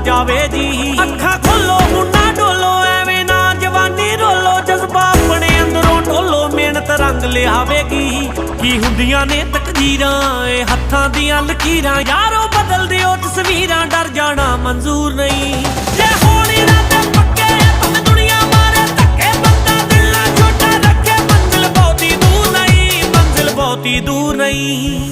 ਜਾਵੇ ਜੀ। ਅੱਖਾਂ ਖੋਲੋ, ਮੁੰਡਾ ਡੋਲੋ, ਐਵੇਂ ਨਾ ਜਵਾਨੀ ਰੋਲੋ, ਜਜ਼ਬਾ ਆਪਣੇ ਅੰਦਰੋਂ ਢੋਲੋ ਮਿਹਨਤ ਰੰਗ ਲਿਆਵੇਗੀ। ਕੀ ਹੁੰਦੀਆਂ ਨੇ ਤਕਦੀਰਾਂ, ਇਹ ਹੱਥਾਂ ਦੀਆਂ ਲਕੀਰਾਂ, ਯਾਰੋ ਬਦਲ ਦਿਓ ਤਸਵੀਰਾਂ, ਡਰ ਜਾਣਾ ਮਨਜ਼ੂਰ ਨਹੀਂ। ਜੇ ਹੋਣ ਇਰਾਦੇ ਪੱਕੇ ਭਾਵੇਂ ਦੁਨੀਆ ਮਾਰੇ ਧੱਕੇ, ਬੰਦਾ ਦਿਲ ਨਾ ਛੋਟਾ ਰੱਖੇ, ਮੰਜ਼ਿਲ ਬਹੁਤੀ ਦੂਰ ਨਹੀਂ, ਮੰਜ਼ਿਲ ਬਹੁਤੀ ਦੂਰ ਨਹੀਂ।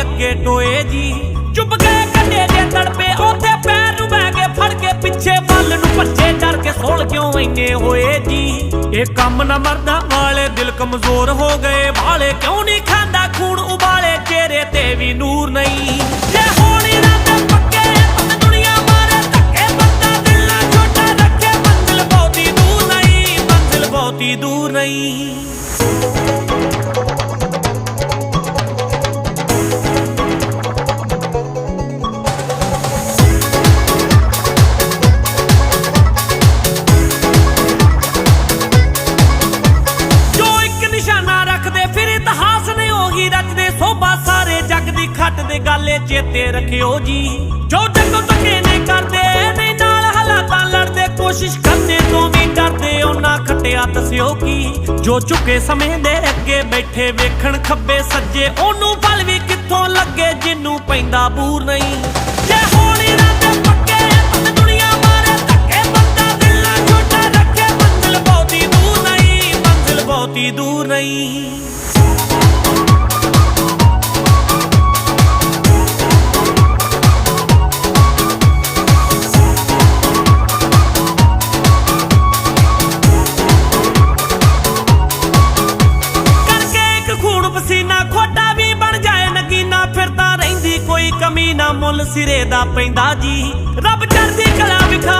ਅੱਗੇ ਟੋਏ ਜੀ। ਚੁੱਪ ਗਏ ਕੱਡੇ ਦੇ ਤੜਪੇ ਉੱਥੇ ਪੈਰ ਨੂੰ ਬਹਿ ਕੇ ਫੜ ਕੇ ਪਿੱਛੇ ਵੱਲ ਨੂੰ ਭੱਜੇ ਡਰ ਕੇ ਸੋਲ ਕਿਉਂ ਇੰਨੇ ਹੋਏ ਜੀ? ਇਹ ਕੰਮ ਨਾ ਮਰਦਾ ਵਾਲੇ ਦਿਲ ਕਮਜ਼ੋਰ ਹੋ ਗਏ। ਵਾਲੇ ਕਿਉਂ ਨਹੀਂ ਖਾਂਦਾ ਖੂਨ? ਉਬਾਲੇ ਚਿਹਰੇ ਤੇ ਵੀ ਨੂਰ ਨਹੀਂ। ਜੇ ਹੋਣ ਨਾ ਛੋਟਾ ਰੱਖੇ। ਬਹੁਤੀ ਦੂਰ ਨਹੀਂ। ਨਿਸ਼ਾਨਾ ਫਿਰ ਇਤਿਹਾਸ ਨੇ ਉਹੀ ਰਚਦੇ ਸੋਭਾ ਸਾਰੇ ਜੱਗ ਦੀ ਖੱਟ ਦੇ ਗਾਲੇ ਚੇਤੇ ਰੱਖਿਓ ਜੀ। ਜੋ ਜੱਗੋਂ ਧੱਕੇ ਨੇ ਕਰਦੇ ਨਹੀਂ ਨਾਲ ਹਾਲਾਤਾਂ ਲੜਦੇ, ਕੋਸ਼ਿਸ਼ ਕਰਨੇ ਤੋਂ ਵੀ ਡਰਦੇ, ਉਹਨਾਂ ਖੱਟਿਆ ਦੱਸਿਓ ਕੀ? ਜੋ ਝੁਕੇ ਸਮੇਂ ਦੇ ਅੱਗੇ ਬੈਠੇ ਵੇਖਣ ਖੱਬੇ ਸੱਜੇ, ਉਹਨੂੰ ਫਲ ਵੀ ਕਿੱਥੋਂ ਲੱਗੇ, ਜਿੰਨੂੰ ਪੈਂਦਾ ਬੂਰ ਨਹੀਂ। ਜੇ ਹੋਣ ਤਾਂ ਰਹਿੰਦੀ ਕੋਈ ਕਮੀ ਨਾ। ਮੁੱਲ ਸਿਰੇ ਦਾ ਪੈਂਦਾ ਜੀ। ਰੱਬ ਚੜਦੀ ਕਲਾ ਵਿਖਾ